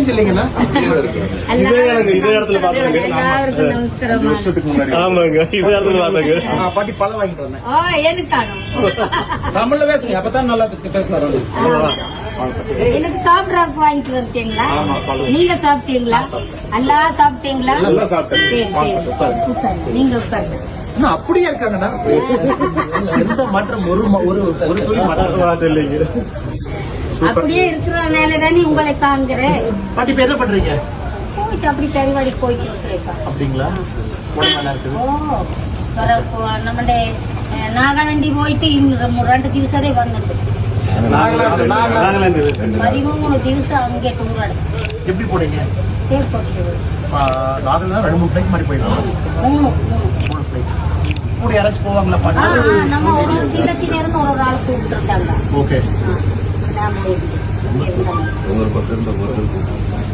Change இல்லைங்கண்ணா இதே இடங்க இதே இடத்துல பாத்தாங்க எல்லாருக்கும் நமஸ்காரமா. ஆமாங்க இதே இடத்துல பாத்தாங்க ஆ, பாட்டி பழம் வாங்கிட்டு வந்தேன். ஓ எனக்கானோ தமிழ்ல பேசுங்க அப்பதான் நல்லா பேசுவாரு எனக்கு சாப்பிடறதுக்கு வாங்கிட்டு வந்துட்டீங்களா நீங்க சாப்பிட்டீங்களா? நல்லா சாப்பிட்டீங்களா. சரி சரி. நீங்க உட்காருங்க. அப்படியே இருக்காங்கண்ணா? எந்த மாற்றம் ஒரு ஒரு ஒரு துளி மாற்றம் பாத்து இல்லைங்க. அப்படியே இருக்கிறதுனால தானே உங்களை தாங்குறேன் பாட்டி பேர் என்ன பண்றீங்க? போயிட்டு அப்படி பெருவாடி போயிட்டு இருக்கிறேன் அப்படிங்களா? நம்மட நாகாலாண்டி போயிட்டு இன்னும் ரெண்டு திவசதே வந்துட்டு பதிமூணு திவசம் அங்கே நம்ம ஒரு சிலத்திலிருந்து ஒரு ஒரு கூப்பிட்டு இருக்காங்க नाम ले लिए